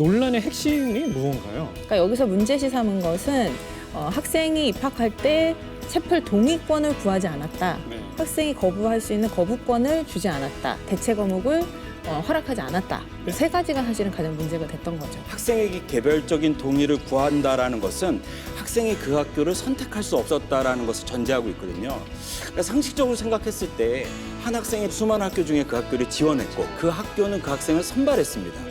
논란의 핵심이 무언가요? 그러니까 여기서 문제시 삼은 것은 어, 학생이 입학할 때 채플 동의권을 구하지 않았다. 네. 학생이 거부할 수 있는 거부권을 주지 않았다. 대체 과목을 어, 허락하지 않았다. 네. 세 가지가 사실은 가장 문제가 됐던 거죠. 학생에게 개별적인 동의를 구한다라는 것은 학생이 그 학교를 선택할 수 없었다라는 것을 전제하고 있거든요. 그러니까 상식적으로 생각했을 때 한 학생이 수많은 학교 중에 그 학교를 지원했고 그 학교는 그 학생을 선발했습니다.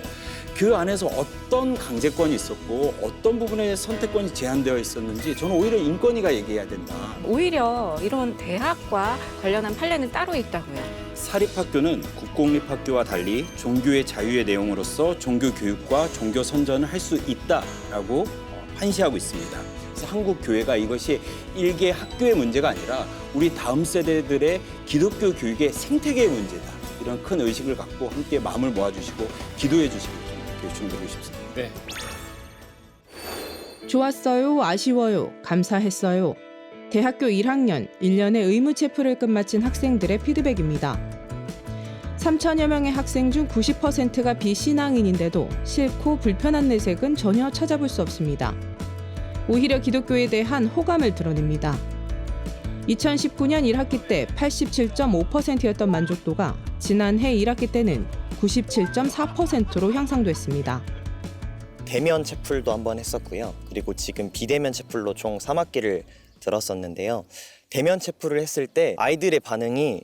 그 안에서 어떤 강제권이 있었고 어떤 부분에 선택권이 제한되어 있었는지 저는 오히려 인권위가 얘기해야 된다. 오히려 이런 대학과 관련한 판례는 따로 있다고요. 사립학교는 국공립학교와 달리 종교의 자유의 내용으로서 종교 교육과 종교 선전을 할 수 있다라고 어, 판시하고 있습니다. 그래서 한국 교회가 이것이 일개 학교의 문제가 아니라 우리 다음 세대들의 기독교 교육의 생태계의 문제다. 이런 큰 의식을 갖고 함께 마음을 모아주시고 기도해 주시길 좀 요청드리고 싶습니다. 네. 좋았어요, 아쉬워요, 감사했어요. 대학교 1학년 1년의 의무 체플을 끝마친 학생들의 피드백입니다. 3천여 명의 학생 중 90%가 비신앙인인데도 싫고 불편한 내색은 전혀 찾아볼 수 없습니다. 오히려 기독교에 대한 호감을 드러냅니다. 2019년 1학기 때 87.5%였던 만족도가 지난해 1학기 때는 97.4%로 향상됐습니다. 대면 채플도 한번 했었고요. 그리고 지금 비대면 채플로 총 3학기를 들었었는데요. 대면 채플을 했을 때 아이들의 반응이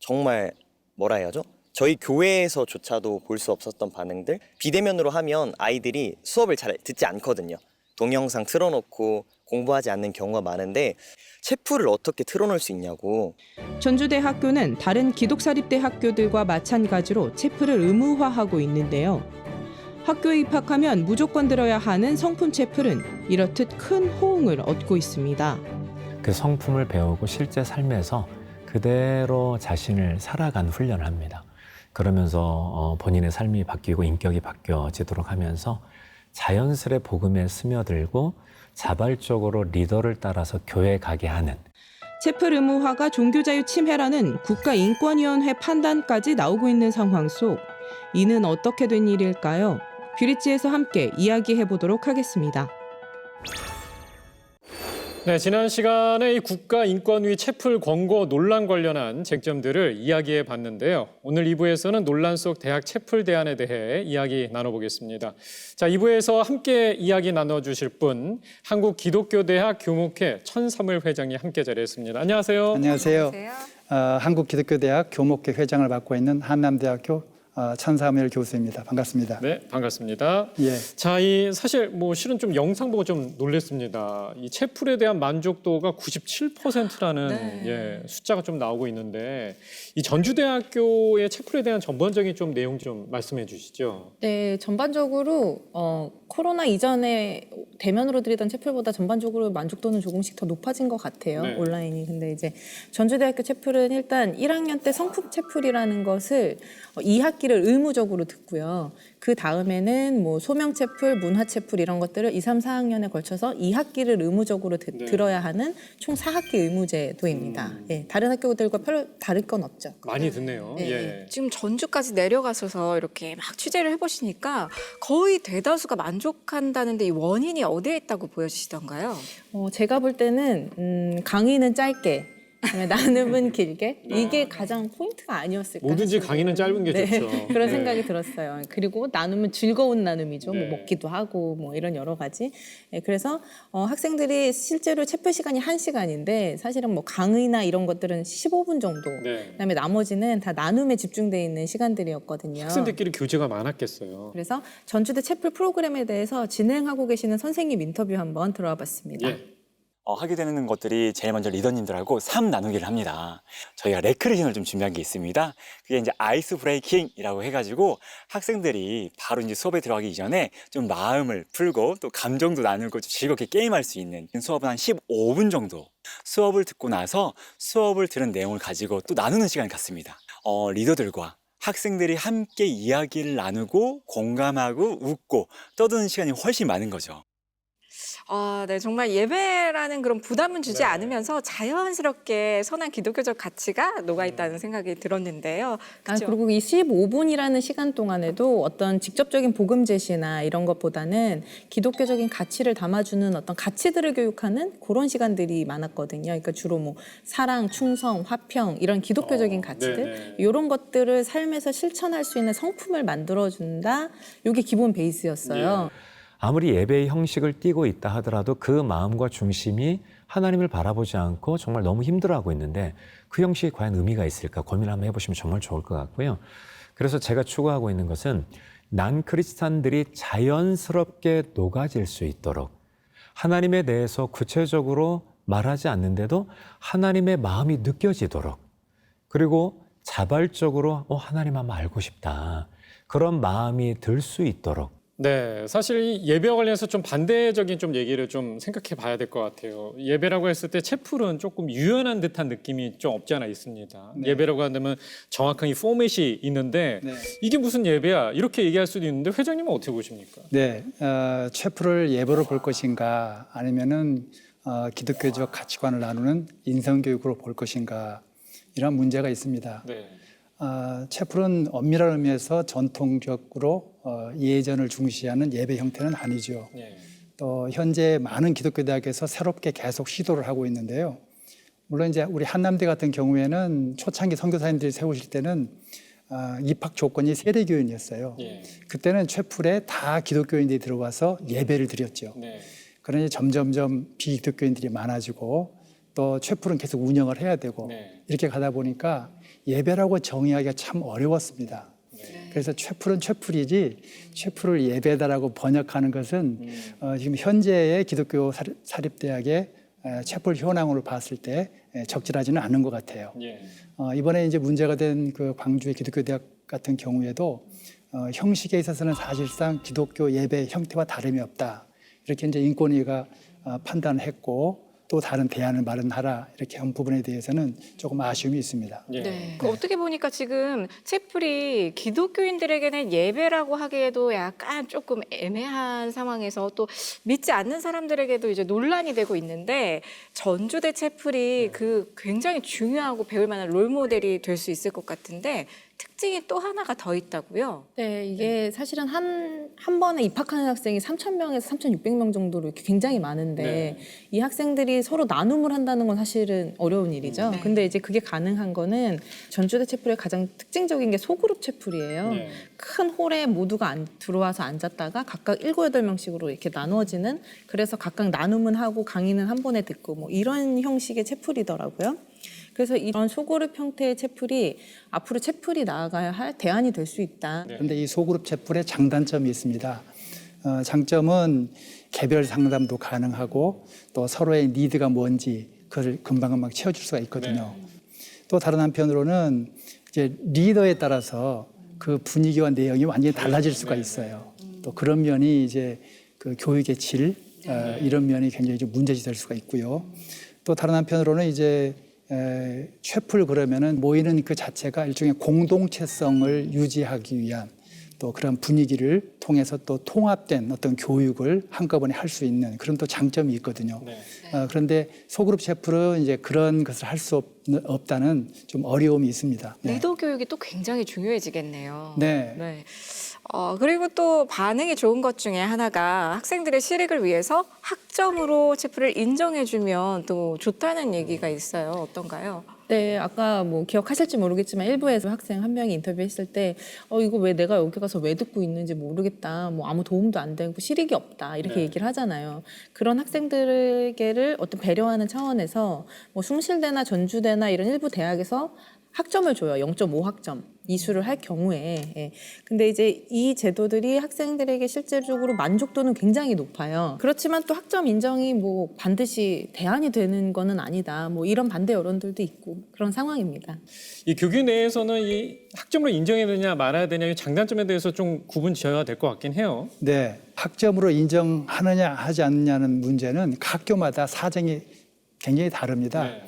정말 뭐라 해야죠? 저희 교회에서조차도 볼 수 없었던 반응들 비대면으로 하면 아이들이 수업을 잘 듣지 않거든요. 동영상 틀어놓고 공부하지 않는 경우가 많은데 채플을 어떻게 틀어놓을 수 있냐고 전주대학교는 다른 기독사립대 학교들과 마찬가지로 체플을 의무화하고 있는데요. 학교에 입학하면 무조건 들어야 하는 성품 체플은 이렇듯 큰 호응을 얻고 있습니다. 그 성품을 배우고 실제 삶에서 그대로 자신을 살아간 훈련을 합니다. 그러면서 어, 본인의 삶이 바뀌고 인격이 바뀌어지도록 하면서 자연스레 복음에 스며들고 자발적으로 리더를 따라서 교회 가게 하는 체플 의무화가 종교자유 침해라는 국가인권위원회 판단까지 나오고 있는 상황 속 이는 어떻게 된 일일까요? 뷰리지에서 함께 이야기해 보도록 하겠습니다. 네, 지난 시간에 이 국가인권위 채플 권고 논란 관련한 쟁점들을 이야기해 봤는데요. 오늘 2부에서는 논란 속 대학 채플 대안에 대해 이야기 나눠보겠습니다. 자, 2부에서 함께 이야기 나눠주실 분, 한국 기독교대학 교목회 천사물 회장이 함께 자리했습니다. 안녕하세요. 안녕하세요. 어, 한국 기독교대학 교목회 회장을 맡고 있는 한남대학교 어, 천사무엘 교수입니다. 반갑습니다. 네, 반갑습니다. 예, 자, 이 사실 뭐 실은 좀 영상 보고 좀 놀랐습니다. 이 채플에 대한 만족도가 97%라는 네. 예, 숫자가 좀 나오고 있는데 이 전주대학교의 채플에 대한 전반적인 좀 내용 좀 말씀해 주시죠. 네, 전반적으로 어, 코로나 이전에 대면으로 드리던 채플보다 전반적으로 만족도는 조금씩 더 높아진 것 같아요. 네. 온라인이. 근데 이제 전주대학교 채플은 일단 1학년 때 성품 채플이라는 것을 어, 2학기 를 의무적으로 듣고요. 그 다음에는 뭐 소명 채플, 문화 채플 이런 것들을 2, 3, 4학년에 걸쳐서 2학기를 의무적으로 듣- 네. 들어야 하는 총 4학기 의무제도입니다. 음. 예, 다른 학교들과 별로 다를 건 없죠. 많이 듣네요. 네. 예. 지금 전주까지 내려가셔서 이렇게 막 취재를 해보시니까 거의 대다수가 만족한다는데 이 원인이 어디에 있다고 보여지시던가요? 어, 제가 볼 때는 음, 강의는 짧게, 그다음에 나눔은 길게 이게 가장 포인트가 아니었을까. 뭐든지. 강의는 짧은 게 네, 좋죠. 그런 네. 생각이 들었어요. 그리고 나눔은 즐거운 나눔이죠. 네. 뭐 먹기도 하고 뭐 이런 여러 가지. 네, 그래서 어, 학생들이 실제로 체플 시간이 한시간인데 사실은 뭐 강의나 이런 것들은 15분 정도. 네. 그다음에 나머지는 다 나눔에 집중돼 있는 시간들이었거든요. 학생들끼리 교제가 많았겠어요. 그래서 전주대 체플 프로그램에 대해서 진행하고 계시는 선생님 인터뷰 한번 들어와 봤습니다. 예. 어, 하게 되는 것들이 제일 먼저 리더님들하고 삶 나누기를 합니다. 저희가 레크레이션을 좀 준비한 게 있습니다. 그게 이제 아이스 브레이킹이라고 해가지고 학생들이 바로 이제 수업에 들어가기 이전에 좀 마음을 풀고 또 감정도 나누고 좀 즐겁게 게임할 수 있는 수업은 한 15분 정도 수업을 듣고 나서 수업을 들은 내용을 가지고 또 나누는 시간을 갖습니다. 어, 리더들과 학생들이 함께 이야기를 나누고 공감하고 웃고 떠드는 시간이 훨씬 많은 거죠. 아, 네, 정말 예배라는 그런 부담은 주지 않으면서 자연스럽게 선한 기독교적 가치가 녹아 있다는 생각이 들었는데요. 아, 그죠? 그리고 이 15분이라는 시간 동안에도 어떤 직접적인 복음 제시나 이런 것보다는 기독교적인 가치를 담아주는 어떤 가치들을 교육하는 그런 시간들이 많았거든요. 그러니까 주로 뭐 사랑, 충성, 화평 이런 기독교적인 어, 가치들 네네. 이런 것들을 삶에서 실천할 수 있는 성품을 만들어 준다. 이게 기본 베이스였어요. 아무리 예배의 형식을 띠고 있다 하더라도 그 마음과 중심이 하나님을 바라보지 않고 정말 너무 힘들어하고 있는데 그 형식이 과연 의미가 있을까 고민 한번 해보시면 정말 좋을 것 같고요. 그래서 제가 추구하고 있는 것은 난 크리스찬들이 자연스럽게 녹아질 수 있도록 하나님에 대해서 구체적으로 말하지 않는데도 하나님의 마음이 느껴지도록 그리고 자발적으로 어, 하나님 한번 알고 싶다. 그런 마음이 들 수 있도록 네, 사실 이 예배와 관련해서 좀 반대적인 좀 얘기를 좀 생각해 봐야 될 것 같아요. 예배라고 했을 때 채플은 조금 유연한 듯한 느낌이 좀 없지 않아 있습니다. 네. 예배라고 한다면 정확한 이 포맷이 있는데 네. 이게 무슨 예배야? 이렇게 얘기할 수도 있는데 회장님은 어떻게 보십니까? 네, 어, 채플을 예배로 볼 것인가 아니면은 어, 기독교적 가치관을 나누는 인성교육으로 볼 것인가 이런 문제가 있습니다. 네. 어, 채플은 엄밀한 의미에서 전통적으로 어, 예전을 중시하는 예배 형태는 아니죠. 네. 또 현재 많은 기독교 대학에서 새롭게 계속 시도를 하고 있는데요. 물론 이제 우리 한남대 같은 경우에는 초창기 선교사님들이 세우실 때는 어, 입학 조건이 세례교인이었어요. 예. 그때는 채플에 다 기독교인들이 들어와서 예배를 드렸죠. 네. 그러니 점점점 비기독교인들이 많아지고 또 채플은 계속 운영을 해야 되고 네. 이렇게 가다 보니까 예배라고 정의하기가 참 어려웠습니다. 네. 그래서 채플은 채플이지 채플을 예배다라고 번역하는 것은 음. 어, 지금 현재의 기독교 사립- 사립대학의 에, 채플 현황으로 봤을 때 에, 적절하지는 않은 것 같아요. 예. 어, 이번에 이제 문제가 된 그 광주의 기독교 대학 같은 경우에도 어, 형식에 있어서는 사실상 기독교 예배 형태와 다름이 없다. 이렇게 이제 인권위가 어, 판단했고 또 다른 대안을 마련하라 이렇게 한 부분에 대해서는 조금 아쉬움이 있습니다. 예. 네. 그 어떻게 보니까 지금 채플이 기독교인들에게는 예배라고 하기에도 약간 조금 애매한 상황에서 또 믿지 않는 사람들에게도 이제 논란이 되고 있는데 전주대 채플이 그 굉장히 중요하고 배울 만한 롤 모델이 될 수 있을 것 같은데 특징이 또 하나가 더 있다고요. 네, 이게 사실은 한, 한 번에 입학하는 학생이 3,000명에서 3,600명 정도로 이렇게 굉장히 많은데 네. 이 학생들이 서로 나눔을 한다는 건 사실은 어려운 일이죠. 네. 근데 이제 그게 가능한 거는 전주대 채플의 가장 특징적인 게 소그룹 채플이에요. 네. 큰 홀에 모두가 안, 들어와서 앉았다가 각각 일곱 여덟 명씩으로 이렇게 나누어지는 그래서 각각 나눔은 하고 강의는 한 번에 듣고 뭐 이런 형식의 채플이더라고요. 그래서 이런 소그룹 형태의 채플이 앞으로 채플이 나아가야 할 대안이 될 수 있다. 네. 그런데 이 소그룹 채플의 장단점이 있습니다. 어, 장점은 개별 상담도 가능하고 또 서로의 니드가 뭔지 그걸 금방금방 채워줄 수가 있거든요. 또 다른 한편으로는 이제 리더에 따라서 그 분위기와 내용이 완전히 달라질 수가 있어요. 또 그런 면이 이제 그 교육의 질 어, 이런 면이 굉장히 좀 문제시 될 수가 있고요. 또 다른 한편으로는 이제 에, 채플 그러면은 모이는 그 자체가 일종의 공동체성을 유지하기 위한 또 그런 분위기를 통해서 또 통합된 어떤 교육을 한꺼번에 할 수 있는 그런 또 장점이 있거든요. 네. 어, 그런데 소그룹 채플은 이제 그런 것을 할 수 없다는 좀 어려움이 있습니다. 네. 리더 교육이 또 굉장히 중요해지겠네요. 네. 네. 어, 그리고 또 반응이 좋은 것 중에 하나가 학생들의 실익을 위해서 학점으로 채플을 인정해주면 또 좋다는 얘기가 있어요. 어떤가요? 네, 아까 뭐 기억하실지 모르겠지만 일부에서 학생 한 명이 인터뷰했을 때, 어 이거 왜 내가 여기 가서 왜 듣고 있는지 모르겠다, 뭐 아무 도움도 안 되고 실익이 없다 이렇게 네. 얘기를 하잖아요. 그런 학생들에게를 어떤 배려하는 차원에서 뭐 숭실대나 전주대나 이런 일부 대학에서 학점을 줘요. 0.5 학점 이수를 할 경우에. 예. 근데 이제 이 제도들이 학생들에게 실질적으로 만족도는 굉장히 높아요. 그렇지만 또 학점 인정이 뭐 반드시 대안이 되는 거는 아니다. 뭐 이런 반대 여론들도 있고 그런 상황입니다. 이 교규 내에서는 이 학점으로 인정해야 되냐 말아야 되냐 이 장단점에 대해서 좀 구분 지어야 될 것 같긴 해요. 네, 학점으로 인정하느냐 하지 않느냐는 문제는 각 학교마다 사정이 굉장히 다릅니다. 네.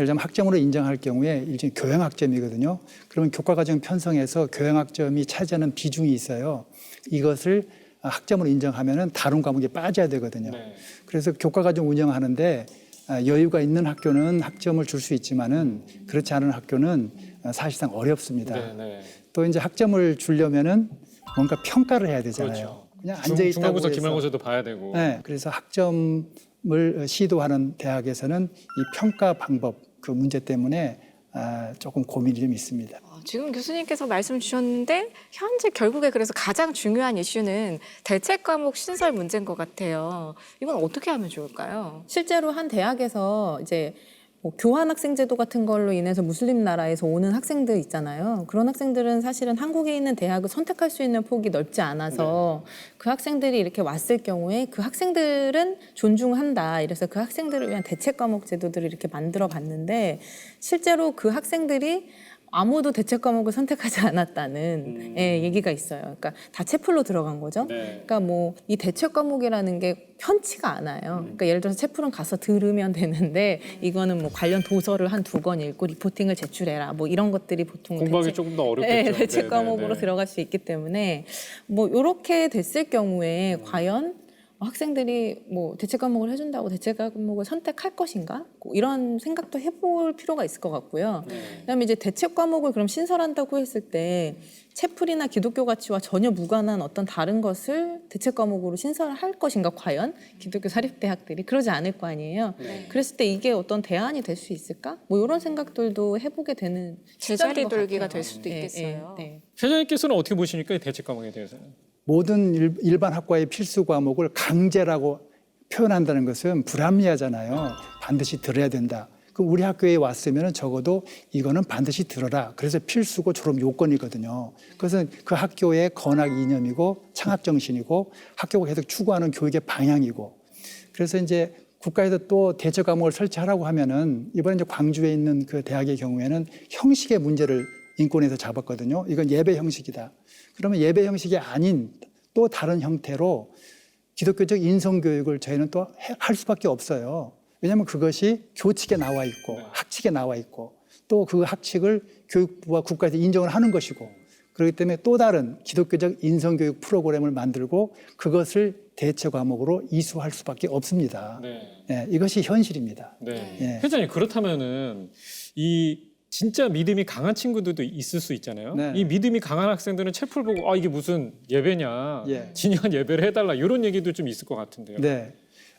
예를 들면 학점으로 인정할 경우에 일종의 교양학점이거든요. 그러면 교과과정 편성에서 교양학점이 차지하는 비중이 있어요. 이것을 학점을 인정하면은 다른 과목이 빠져야 되거든요. 네. 그래서 교과가 좀 운영하는데 아, 여유가 있는 학교는 학점을 줄 수 있지만은 그렇지 않은 학교는 아, 사실상 어렵습니다. 네, 네. 또 이제 학점을 주려면은 뭔가 평가를 해야 되잖아요. 그렇죠. 그냥 중- 앉아 있다고 중간고사, 해서 기말고사도 봐야 되고. 네, 그래서 학점을 시도하는 대학에서는 이 평가 방법 그 문제 때문에 아, 조금 고민이 좀 있습니다. 어, 지금 교수님께서 말씀 주셨는데 현재 결국에 그래서 가장 중요한 이슈는 대책 과목 신설 문제인 것 같아요. 이건 어떻게 하면 좋을까요? 실제로 한 대학에서 이제 뭐 교환 학생 제도 같은 걸로 인해서 무슬림 나라에서 오는 학생들 있잖아요. 그런 학생들은 사실은 한국에 있는 대학을 선택할 수 있는 폭이 넓지 않아서 그 학생들이 이렇게 왔을 경우에 그 학생들은 존중한다. 이래서 그 학생들을 위한 대책 과목 제도들을 이렇게 만들어 봤는데 실제로 그 학생들이 아무도 대책 과목을 선택하지 않았다는 예, 얘기가 있어요. 그러니까 다 채플로 들어간 거죠. 네. 그러니까 뭐 이 대책 과목이라는 게 편치가 않아요. 그러니까 예를 들어서 채플은 가서 들으면 되는데 이거는 뭐 관련 도서를 한 두 권 읽고 리포팅을 제출해라. 뭐 이런 것들이 보통 공부하기 대책- 조금 더 어렵겠죠. 네, 대책 네, 과목으로 네, 네. 들어갈 수 있기 때문에 뭐 이렇게 됐을 경우에 과연 학생들이 뭐 대책 과목을 해준다고 대책 과목을 선택할 것인가? 뭐 이런 생각도 해볼 필요가 있을 것 같고요. 네. 그다음에 이제 대책 과목을 그럼 신설한다고 했을 때 채플이나 기독교 가치와 전혀 무관한 어떤 다른 것을 대책 과목으로 신설할 것인가 과연 기독교 사립대학들이 그러지 않을 거 아니에요. 네. 그랬을 때 이게 어떤 대안이 될 수 있을까? 뭐 이런 생각들도 해보게 되는 제자리 돌기가. 될 수도 네, 있겠어요. 네, 네. 회장님께서는 어떻게 보십니까? 이 대책 과목에 대해서는. 모든 일, 일반 학과의 필수 과목을 강제라고 표현한다는 것은 불합리하잖아요. 반드시 들어야 된다. 그 우리 학교에 왔으면 적어도 이거는 반드시 들어라. 그래서 필수고 졸업 요건이거든요. 그것은 그 학교의 건학 이념이고 창학 정신이고 학교가 계속 추구하는 교육의 방향이고. 그래서 이제 국가에서 또 대처 과목을 설치하라고 하면은 이번에 이제 광주에 있는 그 대학의 경우에는 형식의 문제를 인권에서 잡았거든요. 이건 예배 형식이다. 그러면 예배 형식이 아닌 또 다른 형태로 기독교적 인성 교육을 저희는 또 할 수밖에 없어요. 왜냐하면 그것이 교칙에 나와 있고 학칙에 나와 있고 또 그 학칙을 교육부와 국가에서 인정을 하는 것이고 그렇기 때문에 또 다른 기독교적 인성 교육 프로그램을 만들고 그것을 대체 과목으로 이수할 수밖에 없습니다. 네. 예, 이것이 현실입니다. 네. 예. 회장님 그렇다면은 이 진짜 믿음이 강한 친구들도 있을 수 있잖아요. 네. 이 믿음이 강한 학생들은 채플 보고 아 이게 무슨 예배냐, 예. 진영한 예배를 해달라 이런 얘기도 좀 있을 것 같은데요. 네.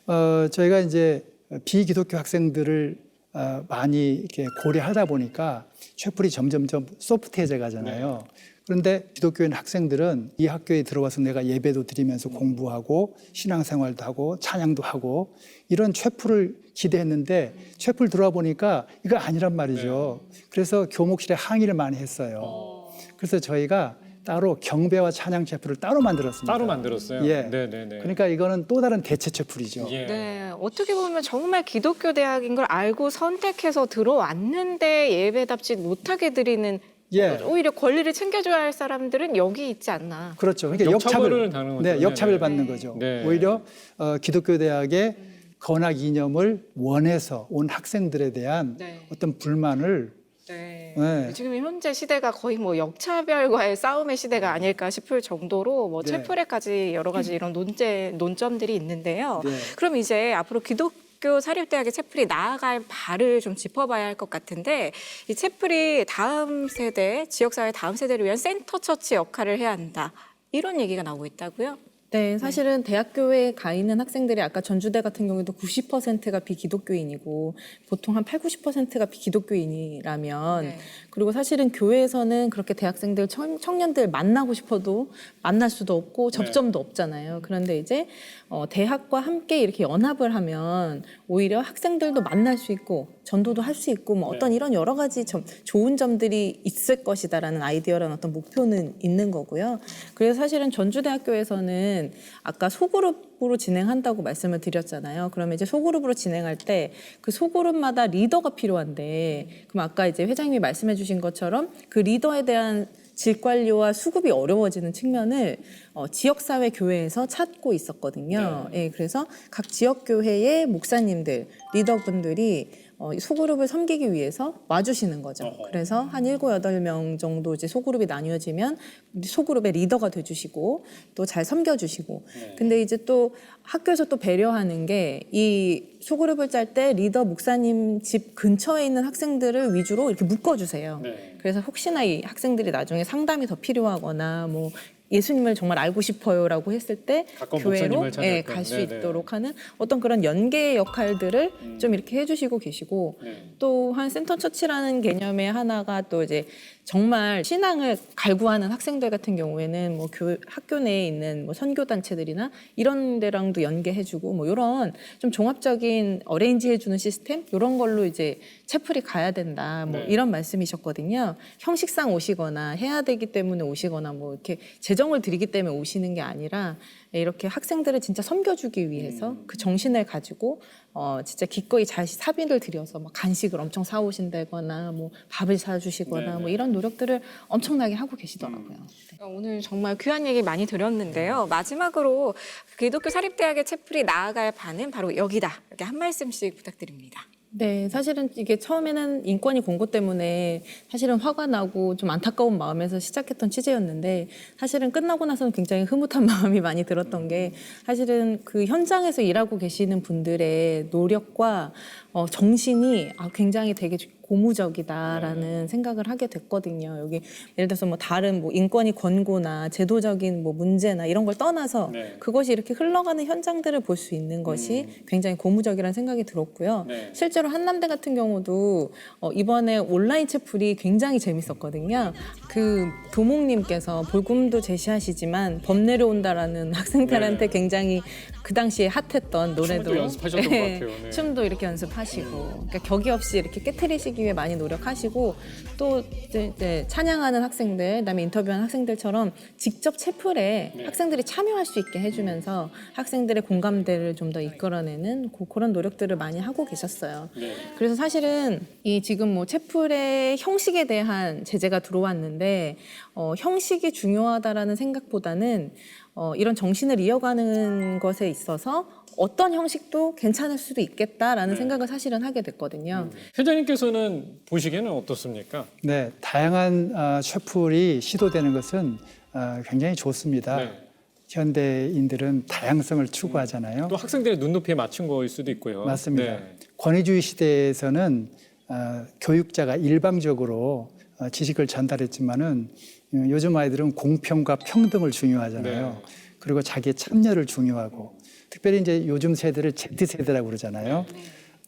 어, 저희가 이제 비기독교 학생들을 어, 많이 이렇게 고려하다 보니까 채플이 점점점 소프트해져 가잖아요. 그런데 기독교인 학생들은 이 학교에 들어와서 내가 예배도 드리면서 공부하고 신앙생활도 하고 찬양도 하고 이런 채플을 기대했는데 채플 들어와 보니까 이거 아니란 말이죠. 그래서 교목실에 항의를 많이 했어요. 그래서 저희가 따로 경배와 찬양 채플을 따로 만들었습니다. 따로 만들었어요. 예. 네네네. 그러니까 이거는 또 다른 대체 채플이죠. 예. 네, 어떻게 보면 정말 기독교 대학인 걸 알고 선택해서 들어왔는데 예배답지 못하게 드리는 예. 오히려 권리를 챙겨줘야 할 사람들은 여기 있지 않나. 그렇죠. 그러니까 역차별을 역차별, 당하는 거죠. 네, 네, 역차별 네. 받는 거죠. 네. 오히려 어, 기독교 대학의 건학 이념을 원해서 온 학생들에 대한 네. 어떤 불만을 네. 네. 지금 현재 시대가 거의 뭐 역차별과의 싸움의 시대가 아닐까 싶을 정도로 뭐 네. 채플에까지 여러 가지 이런 논제 논점들이 있는데요. 네. 그럼 이제 앞으로 기독 교 사립대학의 채플이 나아갈 발을 좀 짚어봐야 할 것 같은데 이 채플이 다음 세대 지역사회 다음 세대를 위한 센터 처치 역할을 해야 한다 이런 얘기가 나오고 있다고요? 네, 사실은 대학교에 가 있는 학생들이 아까 전주대 같은 경우에도 90%가 비기독교인이고 보통 한 8, 90%가 비기독교인이라면 네. 그리고 사실은 교회에서는 그렇게 대학생들 청, 청년들 만나고 싶어도 만날 수도 없고 접점도 없잖아요. 그런데 이제 어, 대학과 함께 이렇게 연합을 하면 오히려 학생들도 만날 수 있고 전도도 할 수 있고 뭐 어떤 이런 여러 가지 점, 좋은 점들이 있을 것이다라는 아이디어라는 어떤 목표는 있는 거고요. 그래서 사실은 전주대학교에서는 아까 소그룹으로 진행한다고 말씀을 드렸잖아요. 그러면 이제 소그룹으로 진행할 때 그 소그룹마다 리더가 필요한데 그럼 아까 이제 회장님이 말씀해 주신 것처럼 그 리더에 대한 질 관리와 수급이 어려워지는 측면을 어, 지역사회 교회에서 찾고 있었거든요. 예, 그래서 각 지역 교회의 목사님들, 리더분들이 어, 이 소그룹을 섬기기 위해서 와주시는 거죠. 그래서 한 일곱 여덟 명 정도 이제 소그룹이 나뉘어지면 소그룹의 리더가 돼주시고 또 잘 섬겨주시고. 근데 이제 또 학교에서 또 배려하는 게 이 소그룹을 짤 때 리더 목사님 집 근처에 있는 학생들을 위주로 이렇게 묶어주세요. 네. 그래서 혹시나 이 학생들이 나중에 상담이 더 필요하거나 뭐 예수님을 정말 알고 싶어요라고 했을 때 교회로 목사님을 찾을 때. 갈수 네네. 음. 있도록 하는 어떤 그런 연계의 역할들을 좀 이렇게 해주시고 계시고 네. 또한 센터 처치라는 개념의 하나가 또 이제 정말 신앙을 갈구하는 학생들 같은 경우에는 뭐 교, 학교 내에 있는 뭐 선교 단체들이나 이런 데랑도 연계해주고 뭐 이런 좀 종합적인 어레인지 해주는 시스템 이런 걸로 이제 채플이 가야 된다 뭐 네. 이런 말씀이셨거든요. 형식상 오시거나 해야 되기 때문에 오시거나 뭐 이렇게 재정 을 드리기 때문에 오시는 게 아니라 이렇게 학생들을 진짜 섬겨주기 위해서 그 정신을 가지고 어 진짜 기꺼이 자시 사비를 들여서 막 간식을 엄청 사오신다거나 뭐 밥을 사주시거나 뭐 이런 노력들을 엄청나게 하고 계시더라고요. 오늘 정말 귀한 얘기 많이 들었는데요. 마지막으로 기독교 사립대학의 채플이 나아갈 바는 바로 여기다. 이렇게 한 말씀씩 부탁드립니다. 네, 사실은 이게 처음에는 인권위 공고 때문에 사실은 화가 나고 좀 안타까운 마음에서 시작했던 취재였는데 사실은 끝나고 나서는 굉장히 흐뭇한 마음이 많이 들었던 게 사실은 그 현장에서 일하고 계시는 분들의 노력과 어, 정신이 아, 굉장히 되게 고무적이다라는 생각을 하게 됐거든요. 여기 예를 들어서 뭐 다른 뭐 인권위 권고나 제도적인 뭐 문제나 이런 걸 떠나서 네. 그것이 이렇게 흘러가는 현장들을 볼 수 있는 것이 굉장히 고무적이라는 생각이 들었고요. 네. 실제로 한남대 같은 경우도 어, 이번에 온라인 채플이 굉장히 재밌었거든요. 그 도목님께서 볼금도 제시하시지만 범 내려온다라는 학생들한테 굉장히 그 당시에 핫했던 노래도 춤도 연습하셨던 것 같아요. 네. 춤도 이렇게 연습하시고 그러니까 격이 없이 이렇게 깨트리시기 위해 많이 노력하시고 또 이제, 찬양하는 학생들 그다음에 인터뷰한 학생들처럼 직접 채플에 네. 학생들이 참여할 수 있게 해주면서 학생들의 공감대를 좀 더 이끌어내는 고- 그런 노력들을 많이 하고 계셨어요. 네. 그래서 사실은 이 지금 뭐 채플의 형식에 대한 제재가 들어왔는데 어, 형식이 중요하다라는 생각보다는 어, 이런 정신을 이어가는 것에 있어서 어떤 형식도 괜찮을 수도 있겠다라는 생각을 사실은 하게 됐거든요. 회장님께서는 보시기에는 어떻습니까? 네, 다양한 아, 셰프이 시도되는 것은 아, 굉장히 좋습니다. 네. 현대인들은 다양성을 추구하잖아요. 또 학생들의 눈높이에 맞춘 거일 수도 있고요. 맞습니다. 네. 권위주의 시대에서는 어, 교육자가 일방적으로 어, 지식을 전달했지만은 어, 요즘 아이들은 공평과 평등을 중요하잖아요. 네. 그리고 자기의 참여를 중요하고 특별히 이제 요즘 세대를 Z 세대라고 그러잖아요.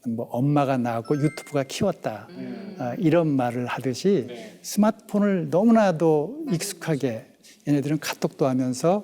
뭐 엄마가 낳았고 유튜브가 키웠다 아, 이런 말을 하듯이 네. 스마트폰을 너무나도 익숙하게 얘네들은 카톡도 하면서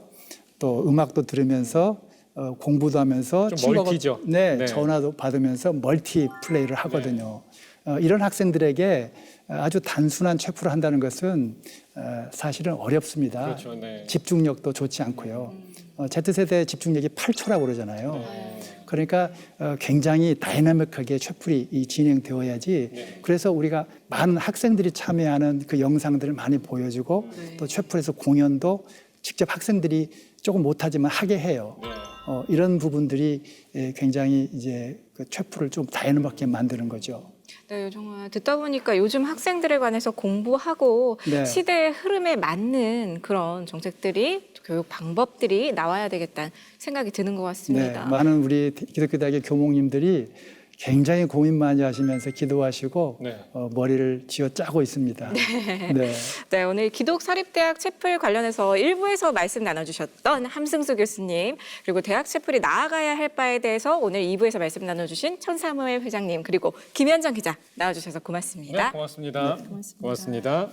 또 음악도 들으면서 어, 공부도 하면서 좀 친구하고 멀티죠. 네, 네. 전화도 받으면서 멀티 플레이를 하거든요. 어, 이런 학생들에게 아주 단순한 체프를 한다는 것은 어, 사실은 어렵습니다. 그렇죠. 네. 집중력도 좋지 않고요. 어, Z세대 집중력이 8초라고 그러잖아요. 네. 그러니까 어, 굉장히 다이나믹하게 채플이 이 진행되어야지. 네. 그래서 우리가 많은 학생들이 참여하는 그 영상들을 많이 보여주고 네. 또 채플에서 공연도 직접 학생들이 조금 못하지만 하게 해요. 네. 어, 이런 부분들이 예, 굉장히 이제 그 채플을 좀 다이나믹하게 만드는 거죠. 네, 정말 듣다 보니까 요즘 학생들에 관해서 공부하고 네. 시대의 흐름에 맞는 그런 정책들이 교육 방법들이 나와야 되겠다는 생각이 드는 것 네, 같습니다. 많은 우리 기독교 대학의 교목님들이 굉장히 고민 많이 하시면서 기도하시고 네. 어, 머리를 쥐어 짜고 있습니다. 네. 네, 오늘 기독사립대학 채플 관련해서 일부에서 말씀 나눠주셨던 함승수 교수님 그리고 대학 채플이 나아가야 할 바에 대해서 오늘 2부에서 말씀 나눠주신 천사무회 회장님 그리고 김현정 기자 나와주셔서 고맙습니다. 네, 고맙습니다. 고맙습니다.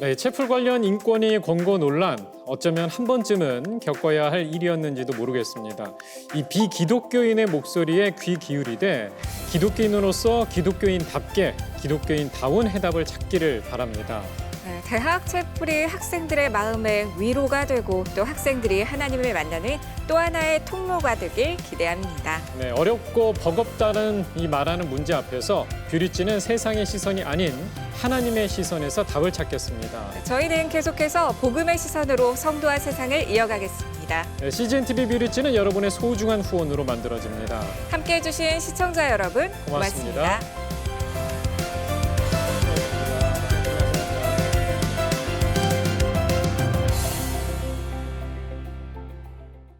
네, 채플 관련 인권위 권고 논란 어쩌면 한 번쯤은 겪어야 할 일이었는지도 모르겠습니다. 이 비기독교인의 목소리에 귀 기울이되 기독교인으로서 기독교인답게 기독교인다운 해답을 찾기를 바랍니다. 네, 대학 채플이 학생들의 마음에 위로가 되고 또 학생들이 하나님을 만나는 또 하나의 통로가 되길 기대합니다. 네, 어렵고 버겁다는 이 말하는 문제 앞에서 뷰리지는 세상의 시선이 아닌 하나님의 시선에서 답을 찾겠습니다. 저희는 계속해서 복음의 시선으로 성도와 세상을 이어가겠습니다. 네, CGN TV 뷰리지는 여러분의 소중한 후원으로 만들어집니다. 함께 해 주신 시청자 여러분 고맙습니다. 고맙습니다.